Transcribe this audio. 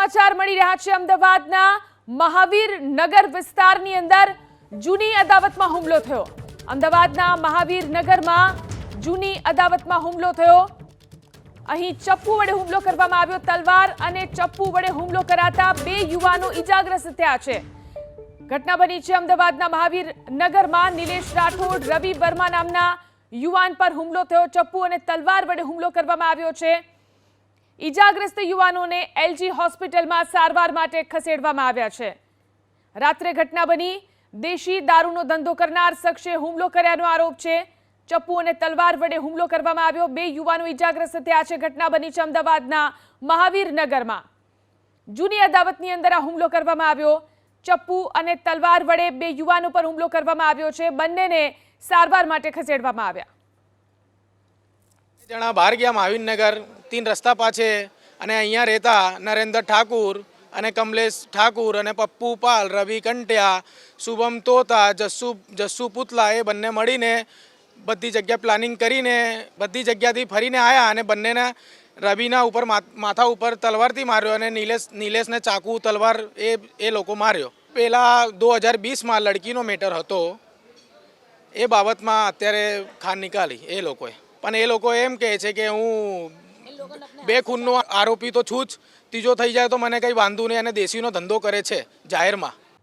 સમાચાર મળી રહ્યા છે અમદાવાદના મહાવીર નગર વિસ્તારની અંદર જૂની અદાવતમાં હુમલો થયો. અમદાવાદના મહાવીર નગરમાં જૂની અદાવતમાં હુમલો થયો. અહીં ચપ્પુ વડે હુમલો કરવામાં આવ્યો તલવાર અને ચપ્પુ વડે હુમલો કરાતા બે યુવાનો ઈજાગ્રસ્ત થયા છે. ઘટના બની છે અમદાવાદના મહાવીર નગરમાં. નિલેશ રાઠોડ, રવિ વર્મા નામના યુવાન પર હુમલો થયો. ચપ્પુ અને તલવાર વડે હુમલો કરવામાં આવ્યો છે. ઈજાગ્રસ્ત યુવાનોને એલજી હોસ્પિટલમાં સારવાર માટે ખસેડવામાં આવ્યા છે. રાત્રે ઘટના બની. દેશી દારૂનો ધંધો કરનાર શખ્સે હુમલો કર્યાનો આરોપ છે. ચપ્પુ અને તલવાર વડે હુમલો કરવામાં આવ્યો. બે યુવાનો ઈજાગ્રસ્ત થયા છે. ઘટના બની છે અમદાવાદના મહાવીરનગરમાં જૂની અદાવતની અંદર આ હુમલો કરવામાં આવ્યો. ચપ્પુ અને તલવાર વડે બે યુવાનો પર હુમલો કરવામાં આવ્યો છે. બંનેને સારવાર માટે ખસેડવામાં આવ્યા. જણા બહાર ગયા મહાવીરનગર, તીન રસ્તા પાછે અને અહીંયા રહેતા નરેન્દ્ર ઠાકુર અને કમલેશ ઠાકુર અને પપ્પુ પાલ, રવિ કંટ્યા, શુભમ તોતા જસ્સુ જસ્સુ પુતલા એ બંને મળીને બધી જગ્યા પ્લાનિંગ કરીને બધી જગ્યાથી ફરીને આવ્યા અને બંનેને રવિના ઉપર માથા ઉપર તલવારથી માર્યો અને નિલેશ, નિલેશને ચાકુ, તલવાર એ એ લોકો માર્યો. પહેલાં દો હજાર બીસમાં લડકીનો મેટર હતો. એ બાબતમાં અત્યારે ખાન નીકાળી એ લોકોએ. પણ એ લોકો એમ કહે છે કે હું બે ખૂનનો આરોપી તો છું જ. ત્રીજો થઈ જાય તો મને કંઈ વાંધો નહીં અને દેશીનો ધંધો કરે છે જાહેરમાં.